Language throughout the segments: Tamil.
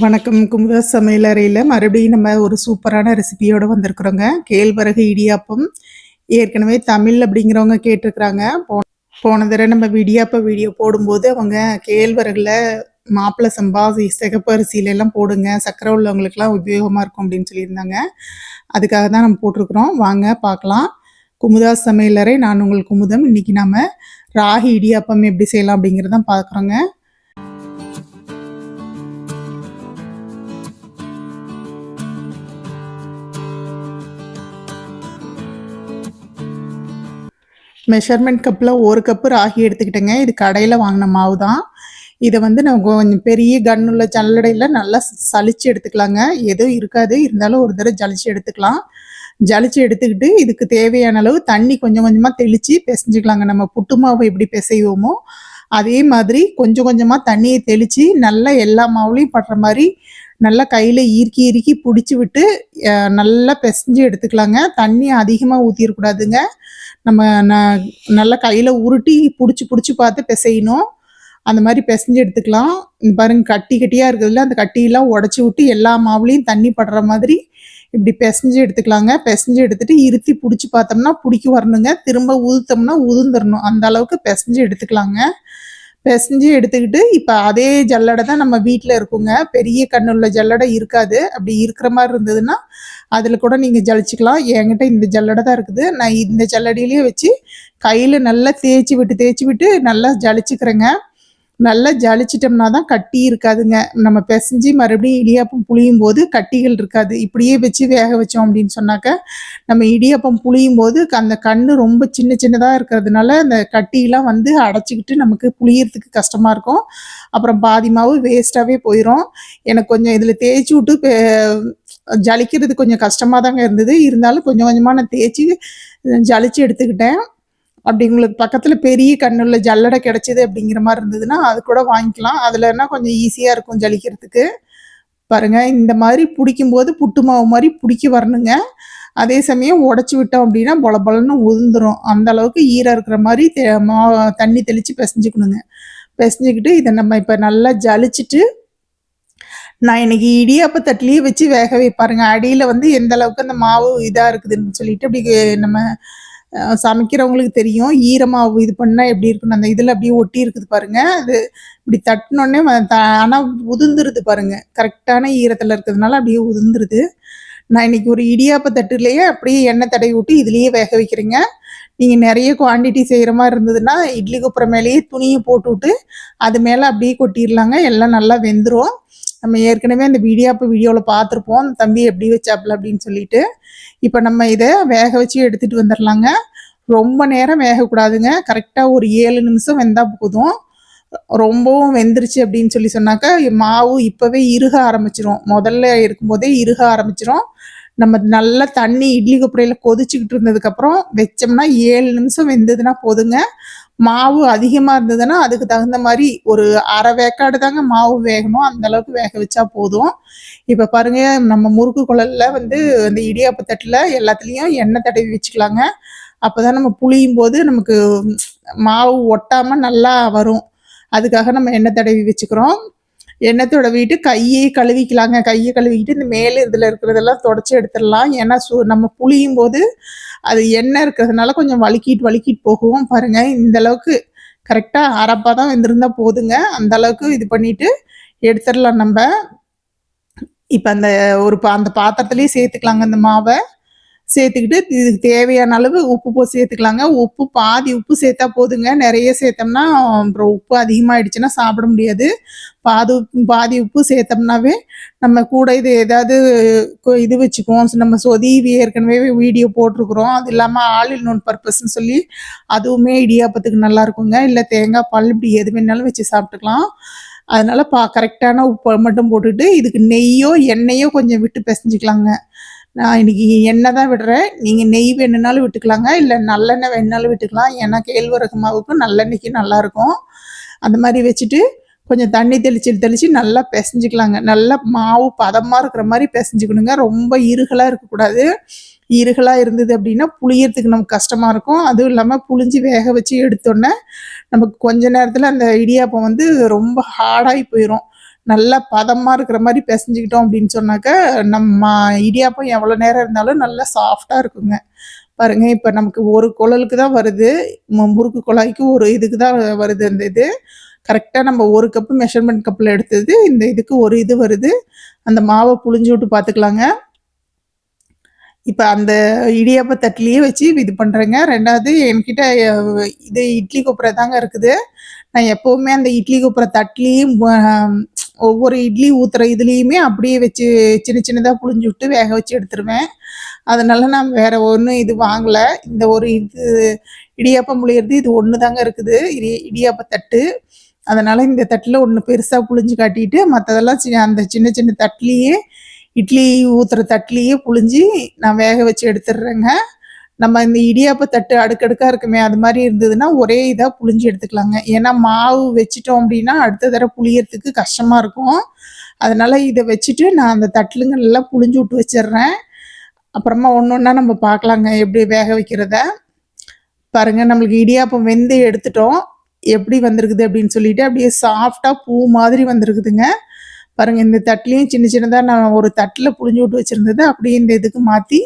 வணக்கம். குமுதா சமையல் அறையில் மறுபடியும் நம்ம ஒரு சூப்பரான ரெசிபியோடு வந்திருக்கிறோங்க. கேழ்வரகு இடியாப்பம் ஏற்கனவே தமிழ் அப்படிங்கிறவங்க கேட்டிருக்கிறாங்க. போ போன தடவை நம்ம இடியாப்ப வீடியோ போடும்போது அவங்க கேழ்வரகுல மாப்பிள்ளை சம்பா சி- சிகப்பு எல்லாம் போடுங்க. சக்கரை உள்ளவங்களுக்கெல்லாம் உபயோகமாக இருக்கும் அப்படின்னு சொல்லியிருந்தாங்க. அதுக்காக தான் நம்ம போட்டிருக்கிறோம். வாங்க பார்க்கலாம். குமுதா சமையலறை நான் உங்கள் குமுதம். இன்னைக்கு நம்ம ராகி இடியாப்பம் எப்படி செய்யலாம் அப்படிங்கிறதான் பார்க்குறோங்க. மெஷர்மெண்ட் கப்பில் ஒரு கப்பு ராகி எடுத்துக்கிட்டேங்க. இது கடையில் வாங்கின மாவு தான் இதை வந்து நம்ம கொஞ்சம் பெரிய கன்னுள்ள ஜல்லடையில் நல்லா சளிச்சு எடுத்துக்கலாங்க. எதுவும் இருக்காது. இருந்தாலும் ஒரு தடவை ஜலிச்சு எடுத்துக்கலாம். ஜலிச்சு எடுத்துக்கிட்டு இதுக்கு தேவையான அளவு தண்ணி கொஞ்சம் கொஞ்சமாக தெளித்து பிசைஞ்சுக்கலாங்க. நம்ம புட்டு மாவு எப்படி பிசைவோமோ அதே மாதிரி கொஞ்சம் கொஞ்சமாக தண்ணியை தெளித்து நல்லா எல்லா மாவுலையும் படுற மாதிரி நல்லா கையில் ஈர்க்கி இறுக்கி பிடிச்சி விட்டு நல்லா பிசைஞ்சு எடுத்துக்கலாங்க. தண்ணி அதிகமாக ஊற்றிடக்கூடாதுங்க நம்ம ந நல்லா கையில் உருட்டி பிடிச்சி பிடிச்சி பார்த்து பிசையணும். அந்த மாதிரி பிசைஞ்சு எடுத்துக்கலாம். பாருங்க கட்டி கட்டியாக இருக்குதுல்ல அந்த கட்டியெல்லாம் உடச்சி விட்டு எல்லா மாவுலேயும் தண்ணி படுற மாதிரி இப்படி பிசைஞ்சு எடுத்துக்கலாங்க. பிசைஞ்சு எடுத்துட்டு இருத்தி பிடிச்சி பார்த்தோம்னா பிடிக்கி வரணுங்க. திரும்ப உதுத்தோம்னா உதுந்துடணும் அந்த அளவுக்கு பிசைஞ்சு எடுத்துக்கலாங்க. பிசைஞ்சு எடுத்துக்கிட்டு இப்போ அதே ஜல்லடை தான் நம்ம வீட்டில் இருக்குங்க. பெரிய கண்ணுள்ள ஜல்லடை இருக்காது. அப்படி இருக்கிற மாதிரி இருந்ததுன்னா அதில் கூட நீங்கள் ஜலிச்சுக்கலாம். என்கிட்ட இந்த ஜல்லடை தான் இருக்குது. நான் இந்த ஜல்லடியிலேயே வச்சு கையில் நல்லா தேய்ச்சி விட்டு தேய்ச்சி விட்டு நல்லா ஜலிச்சுக்கிறேங்க. நல்லா ஜலிச்சிட்டோம்னா தான் கட்டி இருக்காதுங்க. நம்ம பிசைஞ்சு மறுபடியும் இடியாப்பம் புளியும் போது கட்டிகள் இருக்காது. இப்படியே வச்சு வேக வச்சோம் அப்படின்னு சொன்னாக்க நம்ம இடியாப்பம் புளியும் போது அந்த கண்ணு ரொம்ப சின்ன சின்னதாக இருக்கிறதுனால அந்த கட்டியெல்லாம் வந்து அடைச்சிக்கிட்டு நமக்கு புளியறதுக்கு கஷ்டமாக இருக்கும். அப்புறம் பாதி மாவு வேஸ்ட்டாகவே போயிடும் எனக்கு கொஞ்சம் இதில் தேய்ச்சி விட்டு ஜலிக்கிறது கொஞ்சம் கஷ்டமாக தாங்க இருந்தது. இருந்தாலும் கொஞ்சம் கொஞ்சமாக நான் தேய்ச்சி ஜலிச்சு எடுத்துக்கிட்டேன். அப்படி உங்களுக்கு பக்கத்தில் பெரிய கண்ணுள்ள ஜல்லடை கிடைச்சிது அப்படிங்கிற மாதிரி இருந்ததுன்னா அது கூட வாங்கிக்கலாம். அதுலன்னா கொஞ்சம் ஈஸியாக இருக்கும் ஜலிக்கிறதுக்கு. பாருங்க இந்த மாதிரி பிடிக்கும்போது புட்டு மாவு மாதிரி பிடிக்க வரணுங்க. அதே சமயம் உடச்சி விட்டோம் அப்படின்னா பொல பொலன்னு உதிர்ந்துரும். அந்த அளவுக்கு ஈரம் இருக்கிற மாதிரி தே- மா தண்ணி தெளித்து பிசைஞ்சுக்கணுங்க. பிசைஞ்சுக்கிட்டு இதை நம்ம இப்போ நல்லா ஜலிச்சிட்டு நான் இன்னைக்கு இடியாப்ப தட்டிலேயே வச்சு வேக வைப்பாருங்க அடியில் வந்து எந்த அளவுக்கு அந்த மாவு இதாக இருக்குதுன்னு சொல்லிட்டு அப்படி நம்ம சமைக்கிறவங்களுக்கு தெரியும். ஈரமாக இது பண்ணால் எப்படி இருக்குன்னு அந்த இதில் அப்படியே ஒட்டி இருக்குது பாருங்க. அது இப்படி தட்டினோடனே ஆனால் உதிர்ந்துருது பாருங்க. கரெக்டான ஈரத்தில் இருக்கிறதுனால அப்படியே உதிர்ந்துருது. நான் இன்னைக்கு ஒரு இடியாப்ப தட்டுலேயே அப்படியே எண்ணெய் தடவி விட்டு இதுலேயே வேக வைக்கிறீங்க. நீங்கள் நிறைய குவாண்டிட்டி செய்கிற மாதிரி இருந்ததுன்னா இட்லி குப்புற மேலேயே துணியை போட்டு விட்டு அது மேலே அப்படியே கொட்டிடலாங்க. எல்லாம் நல்லா வெந்துடும் நம்ம ஏற்கனவே அந்த வீடியாப்பு வீடியோவில் பார்த்துருப்போம். அந்த தம்பி எப்படி வச்சாப்புல அப்படின்னு சொல்லிட்டு. இப்போ நம்ம இதை வேக வச்சு எடுத்துகிட்டு வந்துடலாங்க ரொம்ப நேரம் வேகக்கூடாதுங்க. கரெக்டாக ஒரு ஏழு நிமிஷம் வெந்தால் போதும். ரொம்பவும் வெந்துருச்சு அப்படின்னு சொல்லி சொன்னாக்கா மாவு இப்போவே இறுக ஆரம்பிச்சிரும். முதல்ல இருக்கும்போதே இறுக ஆரம்பிச்சிரும். நம்ம நல்லா தண்ணி இட்லி கொப்பரையில் கொதிச்சுக்கிட்டு இருந்ததுக்கப்புறம் வச்சோம்னா ஏழு நிமிஷம் வெந்ததுன்னா போதுங்க. மாவு அதிகமாக இருந்ததுன்னா அதுக்கு தகுந்த மாதிரி ஒரு அரை வேக்காடு தாங்க மாவு வேகணும். அந்த அளவுக்கு வேக வச்சா போதும். இப்போ பாருங்க நம்ம முறுக்கு குழல்ல வந்து இந்த இடியாப்பு தட்டில் எல்லாத்துலேயும் எண்ணெய் தடவி வச்சுக்கலாங்க. அப்போ தான் நம்ம புளியும் போது நமக்கு மாவு ஒட்டாமல் நல்லா வரும். அதுக்காக நம்ம எண்ணெய் தடவி வச்சுக்கிறோம். எண்ணெய் வீட்டு கையை கழுவிக்கலாங்க. கையை கழுவிக்கிட்டு இந்த மேலே இதில் இருக்கிறதெல்லாம் தொடச்சி எடுத்துடலாம். ஏன்னா சு நம்ம புளியும் போது அது எண்ணெய் இருக்கிறதுனால கொஞ்சம் வலுக்கிட்டு வலுக்கிட்டு போகும். பாருங்க இந்த அளவுக்கு கரெக்டாக அரப்பாக தான் வெந்திருந்தா போதுங்க. அந்த அளவுக்கு இது பண்ணிட்டு எடுத்துடலாம் நம்ம. இப்போ அந்த ஒரு பா அந்த பாத்திரத்துலேயே சேர்த்துக்கலாங்க அந்த மாவை. சேர்த்துக்கிட்டு இதுக்கு தேவையான அளவு உப்பு போ சேர்த்துக்கலாங்க. உப்பு பாதி உப்பு சேர்த்தா போதுங்க. நிறைய சேர்த்தோம்னா அப்புறம் உப்பு அதிகமாகிடுச்சுன்னா சாப்பிட முடியாது. பாதி உப்பு பாதி உப்பு சேர்த்தோம்னாவே நம்ம கூட இது ஏதாவது கொ- இது வச்சுக்குவோம். நம்ம சொதி ஏற்கனவே வீடியோ போட்டிருக்கிறோம். அது இல்லாமல் ஆலில் நோன் பர்பஸ்ன்னு சொல்லி அதுவுமே இடியாப்பத்துக்கு நல்லா இருக்குங்க. இல்லை தேங்காய் பால் இப்படி எது வேணாலும் வச்சு சாப்பிட்டுக்கலாம். அதனால பா கரெக்டான உப்பை மட்டும் போட்டுட்டு இதுக்கு நெய்யோ எண்ணெயோ கொஞ்சம் விட்டு பிசைஞ்சிக்கலாங்க. நான் இன்னைக்கு எண்ணெய் தான் விடுறேன் நீங்கள் நெய் வேணுன்னாலும் விட்டுக்கலாங்க இல்லை நல்லெண்ணெய் வேணுனாலும் விட்டுக்கலாம். ஏன்னா கேழ்வரகு மாவுக்கு நல்லெண்ணெய்க்கு நல்லாயிருக்கும். அந்த மாதிரி வச்சுட்டு கொஞ்சம் தண்ணி தெளிச்சு தெளித்து நல்லா பிசைஞ்சிக்கலாங்க. நல்லா மாவு பதமாக இருக்கிற மாதிரி பிசைஞ்சிக்கணுங்க. ரொம்ப இருகலாக இருக்கக்கூடாது. இருகலாக இருந்தது அப்படின்னா புளியறதுக்கு நமக்கு கஷ்டமாக இருக்கும். அதுவும் இல்லாமல் புளிஞ்சு வேக வச்சு எடுத்தோன்னே நமக்கு கொஞ்ச நேரத்தில் அந்த இடியாப்பம் வந்து ரொம்ப ஹார்டாகி போயிடும் நல்லா பதமாக இருக்கிற மாதிரி பிசைஞ்சுக்கிட்டோம் அப்படின்னு சொன்னாக்க நம்ம இடியாப்பம் எவ்வளோ நேரம் இருந்தாலும் நல்லா சாஃப்டாக இருக்குங்க. பாருங்க இப்போ நமக்கு ஒரு குழலுக்கு தான் வருது. முறுக்கு குழாய்க்கு ஒரு இதுக்கு தான் வருது அந்த இது. கரெக்டாக நம்ம ஒரு கப்பு மெஷர்மெண்ட் கப்பில் எடுத்தது இந்த இதுக்கு ஒரு இது வருது. அந்த மாவை புழிஞ்சு விட்டு பார்த்துக்கலாங்க இப்போ அந்த இடியாப்ப தட்டிலேயே வச்சு இது பண்ணுறேங்க ரெண்டாவது என்கிட்ட இது இட்லி கொப்பரை தாங்க இருக்குது. நான் எப்போவுமே அந்த இட்லி கொப்பரை தட்டிலையும் ஒவ்வொரு இட்லி ஊற்றுற இதுலேயுமே அப்படியே வச்சு சின்ன சின்னதாக புழிஞ்சு விட்டு வேக வச்சு எடுத்துருவேன். அதனால நான் வேற ஒன்றும் இது வாங்கலை. இந்த ஒரு இது இடியாப்பம் புளியறது இது ஒன்று தாங்க இருக்குது. இடி இடியாப்ப தட்டு. அதனால இந்த தட்டில் ஒன்று பெருசாக புழிஞ்சு காட்டிட்டு மற்றதெல்லாம் சி அந்த சின்ன சின்ன தட்டிலேயே இட்லி ஊற்றுற தட்லேயே புழிஞ்சி நான் வேக வச்சு எடுத்துடுறேங்க. நம்ம இந்த இடியாப்ப தட்டு அடுக்கடுக்காக இருக்குமே அது மாதிரி இருந்ததுன்னா ஒரே இதாக புழிஞ்சு எடுத்துக்கலாங்க. ஏன்னா மாவு வச்சிட்டோம் அப்படின்னா அடுத்த தடவை புளியறதுக்கு கஷ்டமாக இருக்கும். அதனால் இதை வச்சுட்டு நான் அந்த தட்டுலுங்கெல்லாம் புழிஞ்சு விட்டு வச்சிடுறேன். அப்புறமா ஒன்று ஒன்றா நம்ம பார்க்கலாங்க எப்படி வேக வைக்கிறத. பாருங்கள் நம்மளுக்கு இடியாப்பம் வெந்து எடுத்துட்டோம். எப்படி வந்திருக்குது அப்படின்னு சொல்லிட்டு அப்படியே சாஃப்டாக பூ மாதிரி வந்திருக்குதுங்க. பாருங்க இந்த தட்டுலையும் சின்ன சின்னதாக நான் ஒரு தட்டில் புழிஞ்சு விட்டு வச்சுருந்தது அப்படியே இந்த இதுக்கு மாற்றி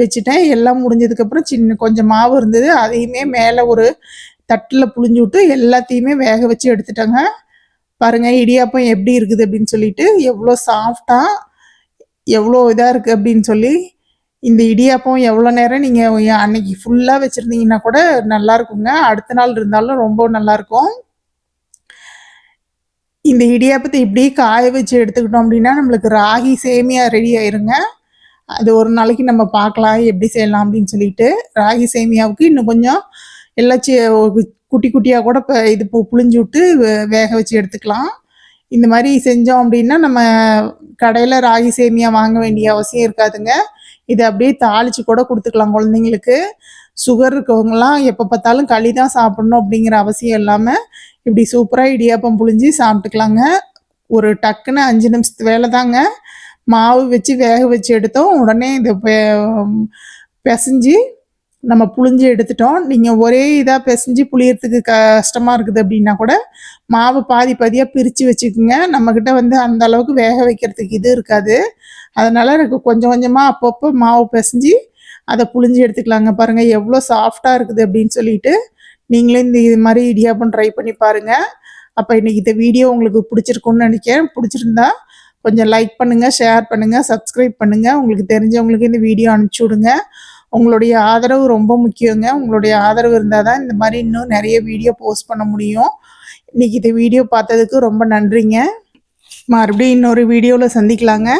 வச்சுட்டேன். எல்லாம் முடிஞ்சதுக்கப்புறம் சின்ன கொஞ்சம் மாவு இருந்தது. அதையுமே மேலே ஒரு தட்டில் புழிஞ்சு விட்டு எல்லாத்தையுமே வேக வச்சு எடுத்துட்டேங்க. பாருங்கள் இடியாப்பம் எப்படி இருக்குது அப்படின்னு சொல்லிட்டு எவ்வளோ சாஃப்டாக எவ்வளோ இதாக இருக்குது அப்படின்னு சொல்லி இந்த இடியாப்பம் எவ்வளோ நேரம் நீங்கள் அன்னைக்கு ஃபுல்லாக வச்சுருந்தீங்கன்னா கூட நல்லா இருக்குங்க. அடுத்த நாள் இருந்தாலும் ரொம்ப நல்லாயிருக்கும் இந்த இடியாப்பத்தை இப்படியே காய வச்சு எடுத்துக்கிட்டோம் அப்படின்னா நம்மளுக்கு ராகி சேமியா ரெடி ஆயிருங்க. அது ஒரு நாளைக்கு நம்ம பார்க்கலாம் எப்படி செய்யலாம் அப்படின்னு சொல்லிட்டு. ராகி சேமியாவுக்கு இன்னும் கொஞ்சம் எல்லாம் குட்டி குட்டியாக கூட இப்போ இது பு- புழிஞ்சு விட்டு வே- வேக வச்சு எடுத்துக்கலாம். இந்த மாதிரி செஞ்சோம் அப்படின்னா நம்ம கடையில் ராகி சேமியா வாங்க வேண்டிய அவசியம் இருக்காதுங்க. இதை அப்படியே தாளிச்சு கூட கொடுத்துக்கலாம் குழந்தைங்களுக்கு. சுகர் இருக்கவங்கலாம் எப்போ பார்த்தாலும் களி தான் சாப்பிடணும் அப்படிங்கிற அவசியம் இல்லாமல் இப்படி சூப்பராக இடியாப்பம் புழிஞ்சு சாப்பிட்டுக்கலாங்க. ஒரு டக்குன்னு அஞ்சு நிமிஷத்து வேலை தாங்க. மாவு வச்சு வேக வச்சு எடுத்தோம். உடனே இதை பெ- பிசைஞ்சு நம்ம புழிஞ்சு எடுத்துட்டோம். நீங்கள் ஒரே இதாக பிசைஞ்சு புளியறதுக்கு கஷ்டமாக இருக்குது அப்படின்னா கூட மாவு பாதி பாதியாக பிரித்து வச்சுக்கோங்க. நம்மக்கிட்ட வந்து அந்த அளவுக்கு வேக வைக்கிறதுக்கு இது இருக்காது. அதனால் எனக்கு கொஞ்சம் கொஞ்சமாக அப்பப்போ மாவு பிசைஞ்சு அதை புழிஞ்சு எடுத்துக்கலாங்க. பாருங்கள் எவ்வளோ சாஃப்டாக இருக்குது அப்படின்னு சொல்லிட்டு நீங்களே இந்த இது மாதிரி இடியாப்பம் ட்ரை பண்ணி பாருங்கள் அப்போ இன்னைக்கு இந்த வீடியோ உங்களுக்கு பிடிச்சிருக்குன்னு நினைக்கிறேன். பிடிச்சிருந்தா கொஞ்சம் லைக் பண்ணுங்கள் ஷேர் பண்ணுங்கள் சப்ஸ்கிரைப் பண்ணுங்கள் உங்களுக்கு தெரிஞ்சவங்களுக்கு இந்த வீடியோ அனுப்பிச்சி விடுங்க. உங்களுடைய ஆதரவு ரொம்ப முக்கியங்க. உங்களுடைய ஆதரவு இருந்தால் தான் இந்த மாதிரி இன்னும் நிறைய வீடியோ போஸ்ட் பண்ண முடியும். இன்னைக்கு இந்த வீடியோ பார்த்ததுக்கு ரொம்ப நன்றிங்க. மறுபடியும் இன்னொரு வீடியோவில் சந்திக்கலாங்க.